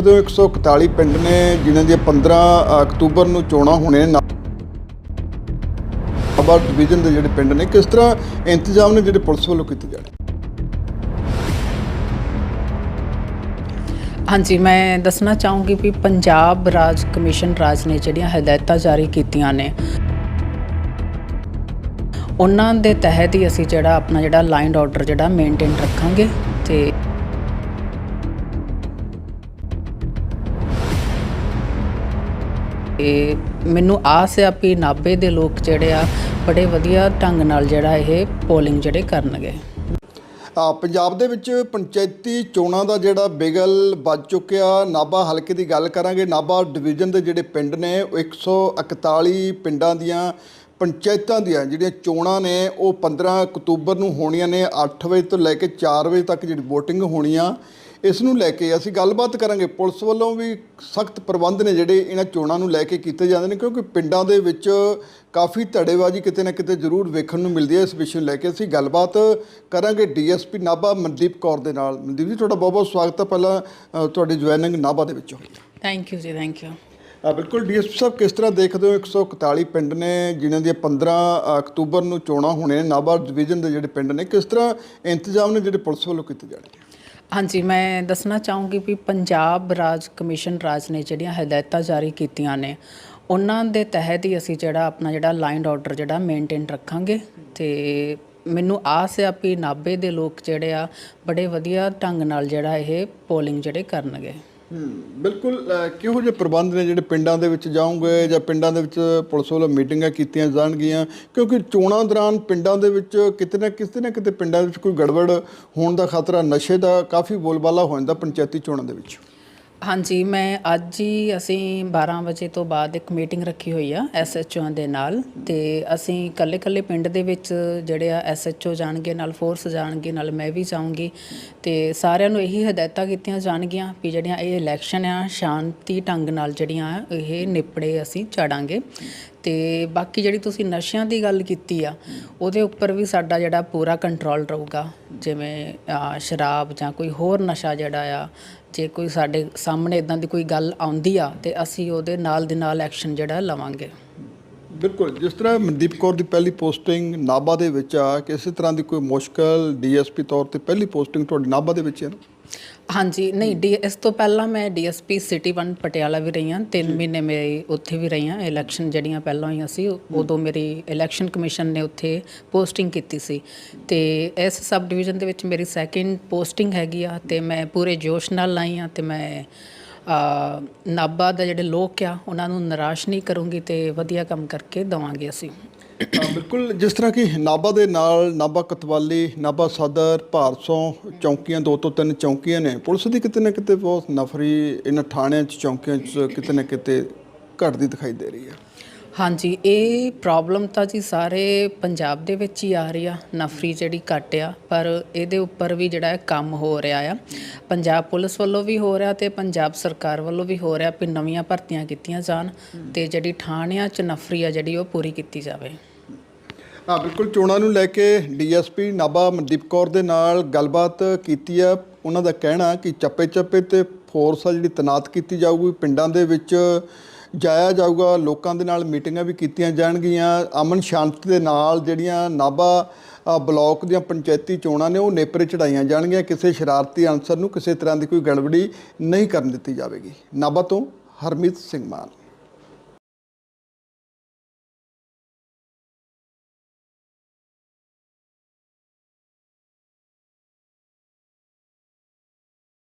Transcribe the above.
ਦੇਖਦੇ ਹੋ 141 ਪਿੰਡ ਨੇ ਜਿਨ੍ਹਾਂ ਦੀਆਂ 15 ਅਕਤੂਬਰ ਨੂੰ ਚੋਣਾਂ ਹੋਣੇ ਨੇ। ਨਾਭਾ ਡਿਵੀਜ਼ਨ ਦੇ ਜਿਹੜੇ ਪਿੰਡ ਨੇ, ਕਿਸ ਤਰ੍ਹਾਂ ਇੰਤਜ਼ਾਮ ਨੇ ਜਿਹੜੇ ਪੁਲਿਸ ਵੱਲੋਂ ਕੀਤੇ ਜਾਣੇ? ਹਾਂਜੀ, ਮੈਂ ਦੱਸਣਾ ਚਾਹੂੰਗੀ ਵੀ ਪੰਜਾਬ ਰਾਜ ਕਮਿਸ਼ਨ ਰਾਜ ਨੇ ਜਿਹੜੀਆਂ ਹਦਾਇਤਾਂ ਜਾਰੀ ਕੀਤੀਆਂ ਨੇ, ਉਹਨਾਂ ਦੇ ਤਹਿਤ ਹੀ ਅਸੀਂ ਜਿਹੜਾ ਆਪਣਾ ਜਿਹੜਾ ਲਾਈਨ ਆਰਡਰ ਜਿਹੜਾ ਮੇਨਟੇਨ ਰੱਖਾਂਗੇ ਤੇ ਤੇ ਮੈਨੂੰ ਆਸ ਹੈ ਵੀ ਨਾਭੇ ਦੇ ਲੋਕ ਜਿਹੜੇ ਆ, ਬੜੇ ਵਧੀਆ ਢੰਗ ਨਾਲ ਜਿਹੜਾ ਇਹ ਪੋਲਿੰਗ ਜਿਹੜੇ ਕਰਨਗੇ। ਪੰਜਾਬ ਦੇ ਵਿੱਚ ਪੰਚਾਇਤੀ ਚੋਣਾਂ ਦਾ ਜਿਹੜਾ ਬਿਗਲ ਵੱਜ ਚੁੱਕਿਆ। ਨਾਭਾ ਹਲਕੇ ਦੀ ਗੱਲ ਕਰਾਂਗੇ। ਨਾਭਾ ਡਿਵੀਜ਼ਨ ਦੇ ਜਿਹੜੇ ਪਿੰਡ ਨੇ, ਉਹ 141 ਪਿੰਡਾਂ ਦੀਆਂ ਪੰਚਾਇਤਾਂ ਦੀਆਂ ਜਿਹੜੀਆਂ ਚੋਣਾਂ ਨੇ, ਉਹ 15 ਅਕਤੂਬਰ ਨੂੰ ਹੋਣੀਆਂ ਨੇ 8 ਵਜੇ ਤੋਂ ਲੈ ਕੇ 4 ਵਜੇ ਤੱਕ ਜਿਹੜੀ VOTING ਹੋਣੀ ਆ। ਇਸ ਨੂੰ ਲੈ ਕੇ ਅਸੀਂ ਗੱਲਬਾਤ ਕਰਾਂਗੇ। ਪੁਲਿਸ ਵੱਲੋਂ ਵੀ ਸਖਤ ਪ੍ਰਬੰਧ ਨੇ ਜਿਹੜੇ ਇਹਨਾਂ ਚੋਣਾਂ ਨੂੰ ਲੈ ਕੇ ਕੀਤੇ ਜਾਂਦੇ ਨੇ ਕਿਉਂਕਿ ਪਿੰਡਾਂ ਦੇ ਵਿੱਚ ਕਾਫੀ ਧੜੇਬਾਜ਼ੀ ਕਿਤੇ ਨਾ ਕਿਤੇ ਜ਼ਰੂਰ ਵੇਖਣ ਨੂੰ ਮਿਲਦੀ ਹੈ। ਇਸ ਵਿਸ਼ੇ ਨੂੰ ਲੈ ਕੇ ਅਸੀਂ ਗੱਲਬਾਤ ਕਰਾਂਗੇ ਡੀਐਸਪੀ ਨਾਭਾ ਮਨਦੀਪ ਕੌਰ ਦੇ ਨਾਲ। ਮਨਦੀਪ ਜੀ ਤੁਹਾਡਾ ਬਹੁਤ ਬਹੁਤ ਸਵਾਗਤ ਹੈ। ਪਹਿਲਾਂ ਤੁਹਾਡੀ ਜੁਆਇਨਿੰਗ ਨਾਭਾ ਦੇ ਵਿੱਚ। Thank you ji thank you ਆ ਬਿਲਕੁਲ ਡੀਐਸਪੀ ਸਾਹਿਬ ਕਿਸ ਤਰ੍ਹਾਂ ਦੇਖਦੇ ਹੋ 141 ਪਿੰਡ ਨੇ ਜਿਨ੍ਹਾਂ ਦੀਆਂ 15 ਅਕਤੂਬਰ ਨੂੰ ਚੋਣਾਂ ਹੋਣੇ ਨੇ ਨਾਭਾ ਡਿਵੀਜ਼ਨ ਦੇ ਜਿਹੜੇ ਪਿੰਡ ਨੇ ਕਿਸ ਤਰ੍ਹਾਂ ਇੰਤਜ਼ਾਮ ਨੇ ਜਿਹੜੇ ਪੁਲਿਸ ਵੱਲੋਂ ਕੀਤੇ ਜਾਣਗੇ? ਹਾਂਜੀ, ਮੈਂ ਦੱਸਣਾ ਚਾਹੂੰਗੀ ਵੀ ਪੰਜਾਬ ਰਾਜ ਕਮਿਸ਼ਨ ਰਾਜ ਨੇ ਜਿਹੜੀਆਂ ਹਦਾਇਤਾਂ ਜਾਰੀ ਕੀਤੀਆਂ ਨੇ, ਉਹਨਾਂ ਦੇ ਤਹਿਤ ਹੀ ਅਸੀਂ ਜਿਹੜਾ ਆਪਣਾ ਜਿਹੜਾ ਲਾਈਨ ਆਰਡਰ ਜਿਹੜਾ ਮੇਨਟੇਨ ਰੱਖਾਂਗੇ ਤੇ ਮੈਨੂੰ ਆਸ ਹੈ ਵੀ ਨਾਭੇ ਦੇ ਲੋਕ ਜਿਹੜੇ ਆ, ਬੜੇ ਵਧੀਆ ਢੰਗ ਨਾਲ ਜਿਹੜਾ ਇਹ ਪੋਲਿੰਗ ਜਿਹੜੇ ਕਰਨਗੇ। ਬਿਲਕੁਲ ਕਿਹੋ ਜਿਹੇ ਪ੍ਰਬੰਧ ਨੇ ਜਿਹੜੇ ਪਿੰਡਾਂ ਦੇ ਵਿੱਚ ਜਾਓਗੇ ਜਾਂ ਪਿੰਡਾਂ ਦੇ ਵਿੱਚ ਪੁਲਿਸ ਵੱਲੋਂ ਮੀਟਿੰਗਾਂ ਕੀਤੀਆਂ ਜਾਣਗੀਆਂ? ਕਿਉਂਕਿ ਚੋਣਾਂ ਦੌਰਾਨ ਪਿੰਡਾਂ ਦੇ ਵਿੱਚ ਕਿਤੇ ਨਾ ਕਿਤੇ ਨਾ ਕਿਤੇ ਪਿੰਡਾਂ ਦੇ ਵਿੱਚ ਕੋਈ ਗੜਬੜ ਹੋਣ ਦਾ ਖਤਰਾ ਨਸ਼ੇ ਦਾ ਕਾਫੀ ਬੋਲਬਾਲਾ ਹੋ ਜਾਂਦਾ ਪੰਚਾਇਤੀ ਚੋਣਾਂ ਦੇ ਵਿੱਚ। ਹਾਂਜੀ, ਮੈਂ ਅੱਜ ਹੀ ਅਸੀਂ 12 ਵਜੇ ਤੋਂ ਬਾਅਦ ਇੱਕ ਮੀਟਿੰਗ ਰੱਖੀ ਹੋਈ ਆ ਐਸਐਚਓ ਦੇ ਨਾਲ ਤੇ ਅਸੀਂ ਇਕੱਲੇ ਇਕੱਲੇ ਪਿੰਡ ਦੇ ਵਿੱਚ ਜਿਹੜੇ ਆ ਐਸਐਚਓ ਜਾਣਗੇ, ਨਾਲ ਫੋਰਸ ਜਾਣਗੇ, ਨਾਲ ਮੈਂ ਵੀ ਜਾਊਂਗੀ ਤੇ ਸਾਰਿਆਂ ਨੂੰ ਇਹੀ ਹਦਾਇਤਾਂ ਕੀਤੀਆਂ ਜਾਣਗੀਆਂ ਵੀ ਜਿਹੜੀਆਂ ਇਹ ਇਲੈਕਸ਼ਨ ਆ, ਸ਼ਾਂਤੀ ਢੰਗ ਨਾਲ ਜਿਹੜੀਆਂ ਇਹ ਨਿਪੜੇ ਅਸੀਂ ਚਾੜਾਂਗੇ ਤੇ ਬਾਕੀ ਜਿਹੜੀ ਤੁਸੀਂ ਨਸ਼ਿਆਂ ਦੀ ਗੱਲ ਕੀਤੀ ਆ, ਉਹਦੇ ਉੱਪਰ ਵੀ ਸਾਡਾ ਜਿਹੜਾ ਪੂਰਾ ਕੰਟਰੋਲ ਰਹੂਗਾ। ਜਿਵੇਂ ਸ਼ਰਾਬ ਜਾਂ ਕੋਈ ਹੋਰ ਨਸ਼ਾ ਜਿਹੜਾ ਆ, ਜੇ ਕੋਈ ਸਾਡੇ ਸਾਹਮਣੇ ਇਦਾਂ ਦੀ ਕੋਈ ਗੱਲ ਆਉਂਦੀ ਆ, ਤੇ ਅਸੀਂ ਉਹਦੇ ਨਾਲ ਦੇ ਨਾਲ ਐਕਸ਼ਨ ਜਿਹੜਾ ਲਵਾਂਗੇ। ਬਿਲਕੁਲ, ਜਿਸ ਤਰ੍ਹਾਂ ਮਨਦੀਪ ਕੌਰ ਦੀ ਪਹਿਲੀ ਪੋਸਟਿੰਗ ਨਾਭਾ ਦੇ ਵਿੱਚ ਆ ਕਿਸੇ ਤਰ੍ਹਾਂ ਦੀ ਕੋਈ ਮੁਸ਼ਕਲ ਡੀਐਸਪੀ ਤੌਰ ਤੇ ਪਹਿਲੀ ਪੋਸਟਿੰਗ ਤੁਹਾਡੀ ਨਾਭਾ ਦੇ ਵਿੱਚ ਹੈ ਨਾ? ਹਾਂਜੀ ਨਹੀਂ ਡੀ ਇਸ ਤੋਂ ਪਹਿਲਾਂ ਮੈਂ ਡੀਐਸਪੀ ਸਿਟੀ 1 ਪਟਿਆਲਾ ਵੀ ਰਹੀ ਹਾਂ 3 ਮਹੀਨੇ ਮੇਰੀ ਉੱਥੇ ਵੀ ਰਹੀ ਹਾਂ ਇਲੈਕਸ਼ਨ ਜਿਹੜੀਆਂ ਪਹਿਲਾਂ ਹੋਈਆਂ ਸੀ ਉਦੋਂ ਮੇਰੀ ਇਲੈਕਸ਼ਨ ਕਮਿਸ਼ਨ ਨੇ ਉੱਥੇ ਪੋਸਟਿੰਗ ਕੀਤੀ ਸੀ। ਤੇ ਇਸ ਸਬ ਡਿਵੀਜ਼ਨ ਦੇ ਵਿੱਚ ਮੇਰੀ ਸੈਕਿੰਡ ਪੋਸਟਿੰਗ ਹੈਗੀ ਆ ਤੇ ਮੈਂ ਪੂਰੇ ਜੋਸ਼ ਨਾਲ ਆਈ ਆ ਤੇ ਮੈਂ ਨਾਭਾ ਦਾ ਜਿਹੜੇ ਲੋਕ ਆ ਉਹਨਾਂ ਨੂੰ ਨਿਰਾਸ਼ ਨਹੀਂ ਕਰੂੰਗੀ ਤੇ ਵਧੀਆ ਕੰਮ ਕਰਕੇ ਦਵਾਂਗੇ ਅਸੀਂ। ਹਾਂ, ਬਿਲਕੁਲ ਜਿਸ ਤਰ੍ਹਾਂ ਕਿ ਨਾਭਾ ਦੇ ਨਾਲ ਨਾਭਾ ਕਤਵਾਲੀ, ਨਾਭਾ ਸਦਰ ਭਾਰਸੋਂ ਚੌਂਕੀਆਂ ਦੋ ਤੋਂ ਤਿੰਨ ਚੌਂਕੀਆਂ ਨੇ। ਪੁਲਿਸ ਦੀ ਕਿਤੇ ਨਾ ਕਿਤੇ ਬਹੁਤ ਨਫਰੀ ਇਹਨਾਂ ਥਾਣਿਆਂ 'ਚ, ਚੌਂਕੀਆਂ 'ਚ ਕਿਤੇ ਨਾ ਕਿਤੇ ਘਟਦੀ ਦਿਖਾਈ ਦੇ ਰਹੀ ਹੈ। ਹਾਂਜੀ, ਇਹ ਪ੍ਰੋਬਲਮ ਤਾਂ ਜੀ ਸਾਰੇ ਪੰਜਾਬ ਦੇ ਵਿੱਚ ਹੀ ਆ ਰਹੀ ਆ, ਨਫਰੀ ਜਿਹੜੀ ਘੱਟ ਆ, ਪਰ ਇਹਦੇ ਉੱਪਰ ਵੀ ਜਿਹੜਾ ਕੰਮ ਹੋ ਰਿਹਾ ਆ। ਪੰਜਾਬ ਪੁਲਿਸ ਵੱਲੋਂ ਵੀ ਹੋ ਰਿਹਾ ਤੇ ਪੰਜਾਬ ਸਰਕਾਰ ਵੱਲੋਂ ਵੀ ਹੋ ਰਿਹਾ ਵੀ ਨਵੀਆਂ ਭਰਤੀਆਂ ਕੀਤੀਆਂ ਜਾਣ ਤੇ ਜਿਹੜੀ ਠਾਣਿਆਂ 'ਚ ਨਫਰੀ ਆ ਜਿਹੜੀ ਉਹ ਪੂਰੀ ਕੀਤੀ ਜਾਵੇ। ਹਾਂ ਬਿਲਕੁਲ ਚੋਣਾਂ ਨੂੰ ਲੈ ਕੇ ਡੀਐਸਪੀ ਨਾਭਾ ਮਨਦੀਪ ਕੌਰ ਦੇ ਨਾਲ ਗੱਲਬਾਤ ਕੀਤੀ ਆ ਉਹਨਾਂ ਦਾ ਕਹਿਣਾ ਕਿ ਚੱਪੇ ਚੱਪੇ ਤੇ ਫੋਰਸ ਆ ਜਿਹੜੀ ਤੈਨਾਤ ਕੀਤੀ ਜਾਊਗੀ ਪਿੰਡਾਂ ਦੇ ਵਿੱਚ ਜਾਇਆ ਜਾਊਗਾ ਲੋਕਾਂ ਦੇ ਨਾਲ ਮੀਟਿੰਗਾਂ ਵੀ ਕੀਤੀਆਂ ਜਾਣਗੀਆਂ। ਅਮਨ ਸ਼ਾਂਤੀ ਦੇ ਨਾਲ ਜਿਹੜੀਆਂ ਨਾਭਾ ਅ, ਬਲਾਕ ਦੀਆਂ ਪੰਚਾਇਤੀ ਚੋਣਾਂ ਨੇ ਉਹ ਨੇਪਰੇ ਚੜਾਈਆਂ ਜਾਣਗੀਆਂ। ਕਿਸੇ ਸ਼ਰਾਰਤੀ ਅਨਸਰ ਨੂੰ ਕਿਸੇ ਤਰ੍ਹਾਂ ਦੀ ਕੋਈ ਗੜਬੜੀ ਨਹੀਂ ਕਰਨ ਦਿੱਤੀ ਜਾਵੇਗੀ। ਨਾਭਾ ਤੋਂ ਹਰਮੀਤ ਸਿੰਘ ਮਾਨ।